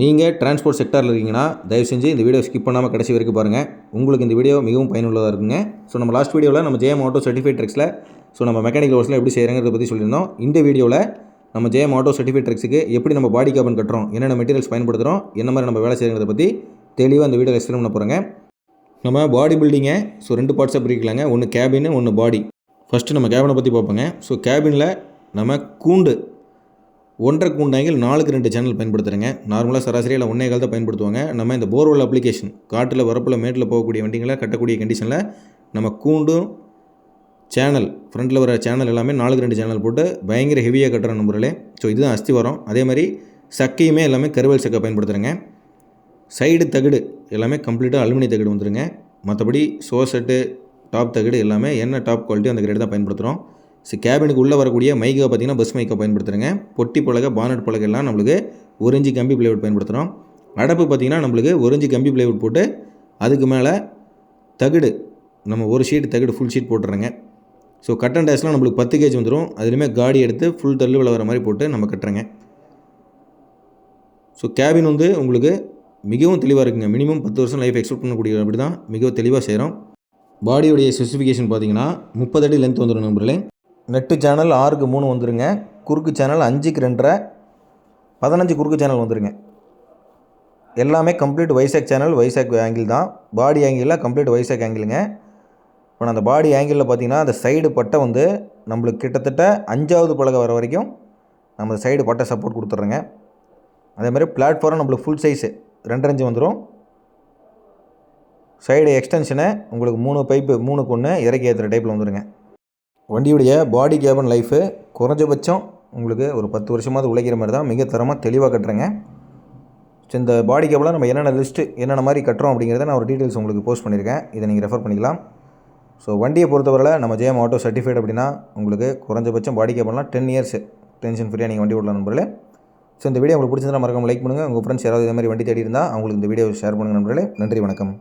நீங்கள் டிரான்ஸ்போர்ட் செக்டாரில் இருக்கீங்கன்னா தயவு செஞ்சு இந்த வீடியோ ஸ்கிப் பண்ணாமல் கடைசி வரைக்கும் பாருங்கள் உங்களுக்கு இந்த வீடியோ மிகவும் பயனுள்ளதாக இருக்குங்க. ஸோ நம்ம லாஸ்ட் வீடியோவில் நம்ம ஜேஎம் ஆட்டோ சர்டிஃபைட் ட்ரெக்ஸில் ஸோ நம்ம மெக்கானிக்கல் ஒர்க்ஸில் எப்படி செய்கிறாங்கிறத பற்றி சொல்லியிருந்தோம். இந்த வீடியோவில் நம்ம ஜேஎம் ஆட்டோ சர்டிஃபைட் ட்ரெக்ஸுக்கு எப்படி நம்ம பாடி கேபன் கட்டுறோம் என்னென்ன மெட்டீரியல்ஸ் பயன்படுத்துகிறோம் என்ன மாதிரி நம்ம வேலை செய்கிறத பற்றி தெளிவாக இந்த வீடியோ எக்ஸ்பிளைன் பண்ண போகிறேங்க நம்ம பாடி பில்டிங்கை ஸோ ரெண்டு பார்ட்ஸாக பிரிக்கலாங்க. ஒன்று கேபின் ஒன்று பாடி ஃபஸ்ட்டு நம்ம கேபினை பற்றி பார்ப்போங்க. ஸோ கேபினில் நம்ம கூண்டு ஒன்றரை குண்டாங்கில் நாலுக்கு ரெண்டு சேனல் பயன்படுத்துகிறேங்க நார்மலாக சராசரியில் ஒன்றே கால் தான் பயன்படுத்துவாங்க. நம்ம இந்த போர்வெல் அப்ளிகேஷன் காட்டில் வரப்பில் மேட்டில் போகக்கூடிய வண்டிங்களை கட்டக்கூடிய கண்டிஷனில் நம்ம கூண்டும் சேனல் ஃப்ரண்ட்டில் வர சேனல் எல்லாமே நாலுக்கு ரெண்டு சேனல் போட்டு பயங்கர ஹெவியாக கட்டுற நம்பர்களே ஸோ இதுதான் அஸ்தி வரும். அதே மாதிரி சக்கையுமே எல்லாமே கருவேல் சக்கை பயன்படுத்துகிறேங்க சைடு தகடு எல்லாமே கம்ப்ளீட்டாக அலுமினிய தகடு வந்துருங்க. மற்றபடி சோசெட்டு டாப் தகடு எல்லாமே என்ன டாப் குவாலிட்டி அந்த கிரேடு தான் பயன்படுத்துகிறோம் ஸோ கேபினுக்கு உள்ளே வரக்கூடிய மைக்கை பார்த்திங்கன்னா பஸ் மைக்கா பயன்படுத்துகிறேங்க பொட்டி பலகை பானட் பலகை எல்லாம் நம்மளுக்கு ஒரு இன்ச்சு கம்பி பிளேவுட் பயன்படுத்துகிறோம் அடப்பு பார்த்திங்கன்னா நம்மளுக்கு ஒரு இன்ச்சு கம்பி பிளேவுட் போட்டு அதுக்கு மேலே தகடு நம்ம ஒரு ஷீட் தகடு ஃபுல் ஷீட் போட்டுறேங்க. ஸோ கட் அண்ட் டேஸ்லாம் நம்மளுக்கு பத்து கேஜ் வந்துடும் அதுலேயுமே காடி எடுத்து ஃபுல் தள்ளு வர மாதிரி போட்டு நம்ம கட்டுறேங்க. ஸோ கேபின் வந்து உங்களுக்கு மிகவும் தெளிவாக இருக்குங்க. மினிமம் பத்து வருஷம் லைஃப் எக்ஸ்பெக்ட் பண்ணக்கூடிய அப்படி தான் மிகவும் தெளிவாக செய்கிறோம் பாடியோடைய ஸ்பெசிஃபிகேஷன் பார்த்தீங்கன்னா முப்பது அடி லென்த் வந்துடும் நம்பரில் நெட்டு சேனல் ஆறுக்கு மூணு வந்துடுங்க குறுக்கு சேனல் அஞ்சுக்கு ரெண்டரை. பதினஞ்சு குறுக்கு சேனல் வந்துருங்க. எல்லாமே complete Vizag channel Vizag angle தான். பாடி ஆங்கிளில் கம்ப்ளீட் வைசாக் ஆங்கிளுங்க இப்போ அந்த பாடி ஆங்கிளில் பார்த்தீங்கன்னா அந்த சைடு பட்டை வந்து நம்மளுக்கு கிட்டத்தட்ட அஞ்சாவது பலகை வர வரைக்கும் நம்ம சைடு பட்டை சப்போர்ட் கொடுத்துட்றோங்க. அதே மாதிரி பிளாட்ஃபார்ம் நம்மளுக்கு ஃபுல் சைஸு ரெண்டரை வந்துடும் சைடு எக்ஸ்டென்ஷனை உங்களுக்கு மூணு பைப்பு மூணுக்கு ஒன்று இறக்கி ஏற்றுற டைப்பில் வந்துடுங்க வண்டியுடைய பாடி கேபன் லைஃபு குறைஞ்சபட்சம் உங்களுக்கு ஒரு பத்து வருஷமாவது உழைக்கிற மாதிரி தான் மிக தரமாக தெளிவாக கட்டுறேங்க. ஸோ இந்த பாடி கேபிளாக நம்ம என்னென்ன லிஸ்ட்டு என்னென்ன மாதிரி கட்டுறோம் அப்படிங்கிறத நான் ஒரு டீட்டெயில்ஸ் உங்களுக்கு போஸ்ட் பண்ணியிருக்கேன். இதை நீங்கள் ரெஃபர் பண்ணிக்கலாம். ஸோ வண்டியை பொறுத்தவரையில் நம்ம ஜெயம் ஆட்டோ சர்டிஃபைட் அப்படின்னா உங்களுக்கு குறைஞ்சபட்சம் பாடி கேபிள்லாம் டென் இயர்ஸ் டென்ஷன் ஃப்ரீயாக நீங்கள் வண்டி விடலாம் நண்பர்களே. ஸோ இந்த வீடியோ உங்களுக்கு பிடிச்சிருந்தா மறக்காம லைக் பண்ணுங்கள் உங்கள் ஃப்ரெண்ட்ஸ் யாராவது இதே மாதிரி வண்டி தேடி இருந்தால் அவங்களுக்கு இந்த வீடியோ ஷேர் பண்ணுங்கள் நண்பர்களே. நன்றி வணக்கம்.